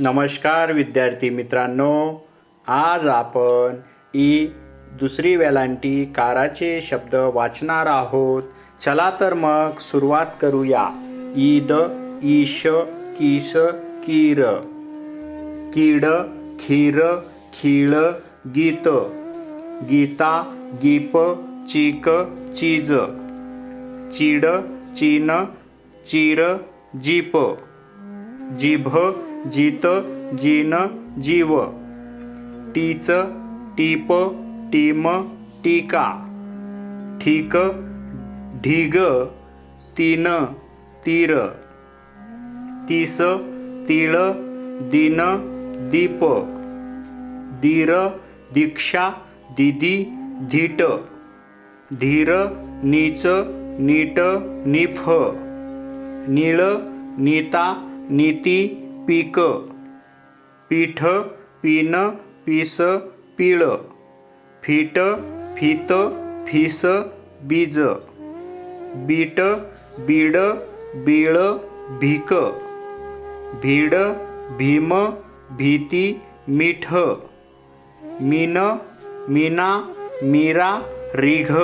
नमस्कार विद्यार्थी मित्रांनो. आज आपण ई दुसरी वेलांटी काराचे शब्द वाचणार आहोत. चला तर मग सुरुवात करूया. ईद ईश किस कीर. कीड खीर खीळ गीत. गीता गीप चीक चीज. चीड चीन चीर जीप. जिभ जित जिन जीव. टीच टीप टीम टीका. ठीक ढीग तीन तीर. तीस तीळ दिन दीप. धीर दीक्षा दिदी धीट. धीर नीच नीट निफ. नीळ नीता नीती पीक. पीठ पीन पीस पीळ. फीट फीत फीस बीज. बीट बीड बीळ भीक. भीड भीम भीती मीठ. मीन मीना मीरा रिघ.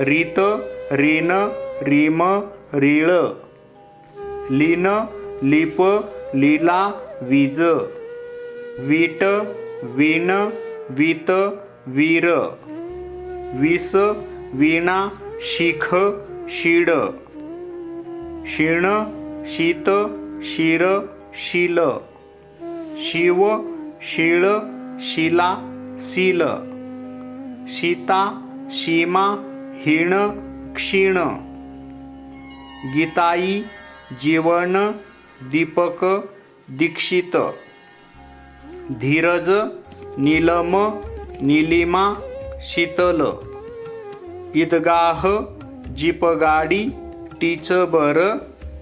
रीत रीन रीम रीळ. लीन लिप लीला वीज वीट वीण वीत वीर. विस वीणा शिख शिड. शिण शीत शिर शिल. शिव शिळ शिला सील. सीता सीमा हिण क्षीण. गीताई जीवन दीपक दीक्षित धीरज नीलम नीलिमा शीतल ईदगाह जीपगाडी टीचबर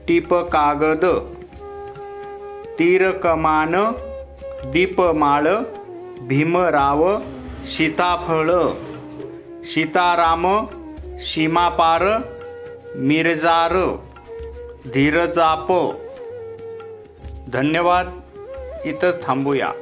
टीप कागद तीरकमान दीपमाळ भीमराव सीताफळ सीताराम सीमापार मिरजार धीरजाप धन्यवाद. इथंच थांबूया.